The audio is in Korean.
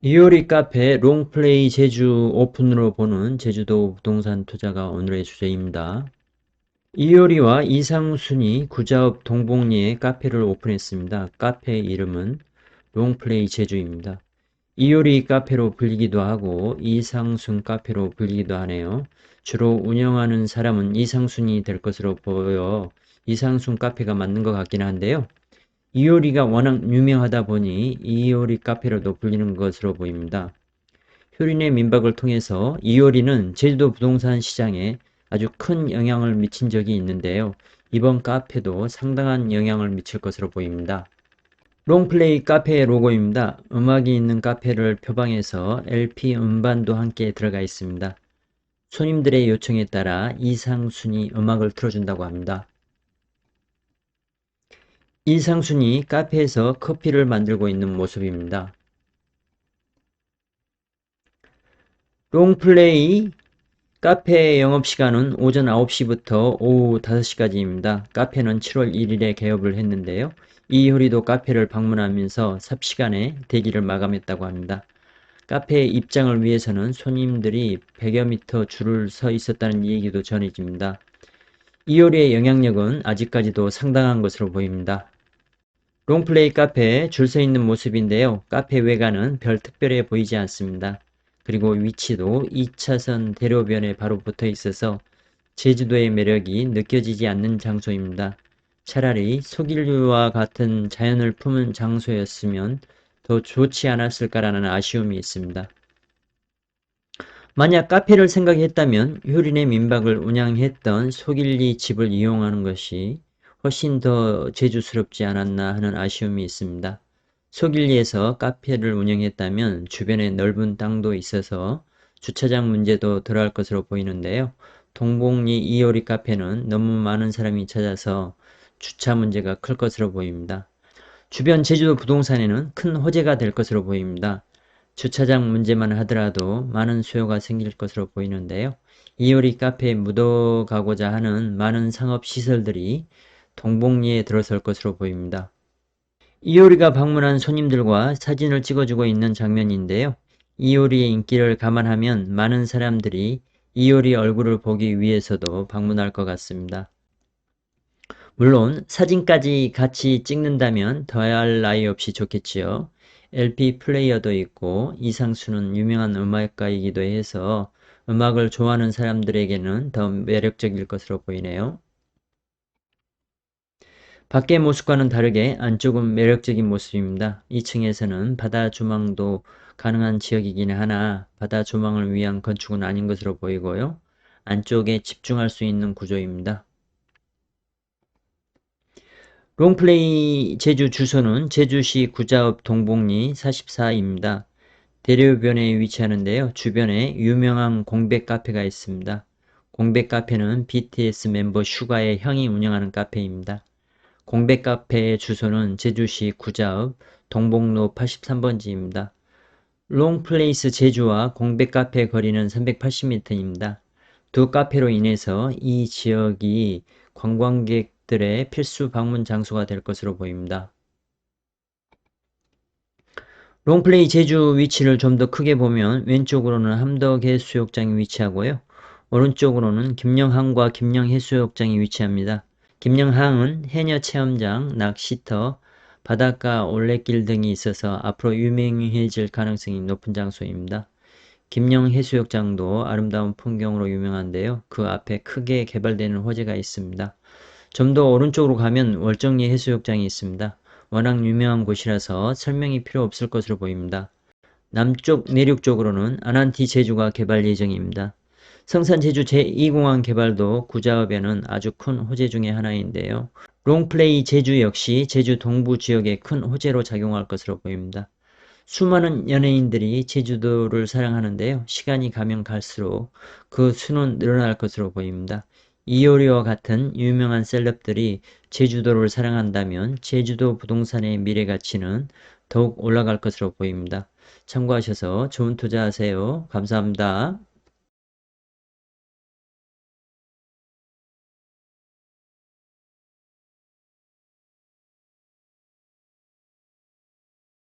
이효리 카페 롱플레이 제주 오픈으로 보는 제주도 부동산 투자가 오늘의 주제입니다. 이효리와 이상순이 구자읍 동복리에 카페를 오픈했습니다. 카페 이름은 롱플레이 제주입니다. 이효리 카페로 불리기도 하고 이상순 카페로 불리기도 하네요. 주로 운영하는 사람은 이상순이 될 것으로 보여 이상순 카페가 맞는 것 같긴 한데요. 이효리가 워낙 유명하다 보니 이효리 카페로도 불리는 것으로 보입니다. 효린의 민박을 통해서 이효리는 제주도 부동산 시장에 아주 큰 영향을 미친 적이 있는데요. 이번 카페도 상당한 영향을 미칠 것으로 보입니다. 롱플레이 카페의 로고입니다. 음악이 있는 카페를 표방해서 LP 음반도 함께 들어가 있습니다. 손님들의 요청에 따라 이상순이 음악을 틀어준다고 합니다. 이상순이 카페에서 커피를 만들고 있는 모습입니다. 롱플레이 카페 영업시간은 오전 9시부터 오후 5시까지입니다. 카페는 7월 1일에 개업을 했는데요. 이효리도 카페를 방문하면서 삽시간에 대기를 마감했다고 합니다. 카페 입장을 위해서는 손님들이 100여 미터 줄을 서 있었다는 얘기도 전해집니다. 이효리의 영향력은 아직까지도 상당한 것으로 보입니다. 롱플레이 카페에 줄 서 있는 모습인데요. 카페 외관은 별 특별해 보이지 않습니다. 그리고 위치도 2차선 대로변에 바로 붙어 있어서 제주도의 매력이 느껴지지 않는 장소입니다. 차라리 속일류와 같은 자연을 품은 장소였으면 더 좋지 않았을까라는 아쉬움이 있습니다. 만약 카페를 생각했다면 효린의 민박을 운영했던 속일리 집을 이용하는 것이 훨씬 더 제주스럽지 않았나 하는 아쉬움이 있습니다. 속일리에서 카페를 운영했다면 주변에 넓은 땅도 있어서 주차장 문제도 덜할 것으로 보이는데요. 동복리 이효리 카페는 너무 많은 사람이 찾아서 주차 문제가 클 것으로 보입니다. 주변 제주도 부동산에는 큰 호재가 될 것으로 보입니다. 주차장 문제만 하더라도 많은 수요가 생길 것으로 보이는데요. 이효리 카페에 묻어가고자 하는 많은 상업시설들이 동복리에 들어설 것으로 보입니다. 이효리가 방문한 손님들과 사진을 찍어주고 있는 장면인데요. 이효리의 인기를 감안하면 많은 사람들이 이효리 얼굴을 보기 위해서도 방문할 것 같습니다. 물론 사진까지 같이 찍는다면 더할 나위 없이 좋겠지요. LP 플레이어도 있고 이상수는 유명한 음악가이기도 해서 음악을 좋아하는 사람들에게는 더 매력적일 것으로 보이네요. 밖의 모습과는 다르게 안쪽은 매력적인 모습입니다. 2층에서는 바다 조망도 가능한 지역이긴 하나 바다 조망을 위한 건축은 아닌 것으로 보이고요. 안쪽에 집중할 수 있는 구조입니다. 롱플레이 제주 주소는 제주시 구자읍 동복리 44입니다. 대로변에 위치하는데요. 주변에 유명한 공백 카페가 있습니다. 공백 카페는 BTS 멤버 슈가의 형이 운영하는 카페입니다. 공백 카페의 주소는 제주시 구자읍 동복로 83번지입니다. 롱플레이스 제주와 공백 카페 거리는 380m입니다. 두 카페로 인해서 이 지역이 관광객들의 필수 방문 장소가 될 것으로 보입니다. 롱플레이 제주 위치를 좀 더 크게 보면 왼쪽으로는 함덕해수욕장이 위치하고요. 오른쪽으로는 김영항과 김영해수욕장이 위치합니다. 김영항은 해녀 체험장, 낚시터, 바닷가 올레길 등이 있어서 앞으로 유명해질 가능성이 높은 장소입니다. 김영 해수욕장도 아름다운 풍경으로 유명한데요. 그 앞에 크게 개발되는 호재가 있습니다. 좀 더 오른쪽으로 가면 월정리 해수욕장이 있습니다. 워낙 유명한 곳이라서 설명이 필요 없을 것으로 보입니다. 남쪽 내륙 쪽으로는 아난티 제주가 개발 예정입니다. 성산 제주 제2공항 개발도 구자읍에는 아주 큰 호재 중의 하나인데요. 롱플레이 제주 역시 제주 동부 지역에 큰 호재로 작용할 것으로 보입니다. 수많은 연예인들이 제주도를 사랑하는데요. 시간이 가면 갈수록 그 수는 늘어날 것으로 보입니다. 이효리와 같은 유명한 셀럽들이 제주도를 사랑한다면 제주도 부동산의 미래 가치는 더욱 올라갈 것으로 보입니다. 참고하셔서 좋은 투자하세요. 감사합니다.